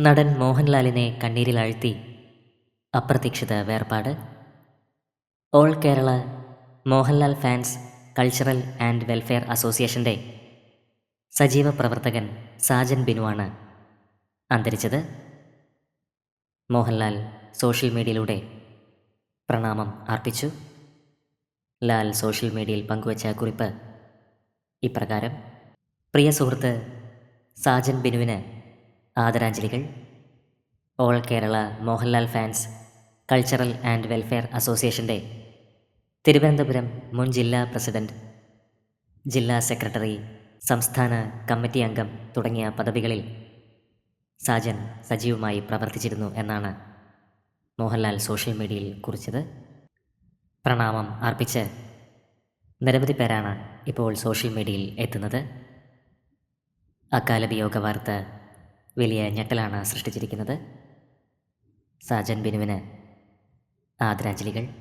നടൻ മോഹൻലാലിനെ കണ്ണീരിൽ ആഴ്ത്തി അപ്രതീക്ഷിത വേർപാട്. All Kerala Mohanlal fans cultural and welfare അസോസിയേഷന്റെ സജീവ പ്രവർത്തകൻ സാജൻ ബിനുവാണ് അന്തരിച്ചത്. മോഹൻലാൽ സോഷ്യൽ മീഡിയയിലൂടെ പ്രണാമം അർപ്പിച്ചു. ലാൽ സോഷ്യൽ മീഡിയയിൽ പങ്കുവച്ച കുറിപ്പ് ഇപ്രകാരം. പ്രിയ സുഹൃത്ത് സാജൻ ബിനുവിന് ആദരാഞ്ജലികൾ. All Kerala Mohanlal fans cultural and welfare അസോസിയേഷന്റെ തിരുവനന്തപുരം മുൻ ജില്ലാ പ്രസിഡന്റ് ജില്ലാ സെക്രട്ടറി സംസ്ഥാന കമ്മിറ്റി അംഗം തുടങ്ങിയ പദവികളിൽ സാജൻ സജീവമായി പ്രവർത്തിച്ചിരുന്നു എന്നാണ് മോഹൻലാൽ സോഷ്യൽ മീഡിയയിൽ കുറിച്ചത്. പ്രണാമം അർപ്പിച്ച് നിരവധി പേരാണ് ഇപ്പോൾ സോഷ്യൽ മീഡിയയിൽ എത്തുന്നത്. അക്കാലവിയോഗ വാർത്ത വലിയ ഞെട്ടലാണ് സൃഷ്ടിച്ചിരിക്കുന്നത്. സാജൻ ബിനുവിന് ആദരാഞ്ജലികൾ.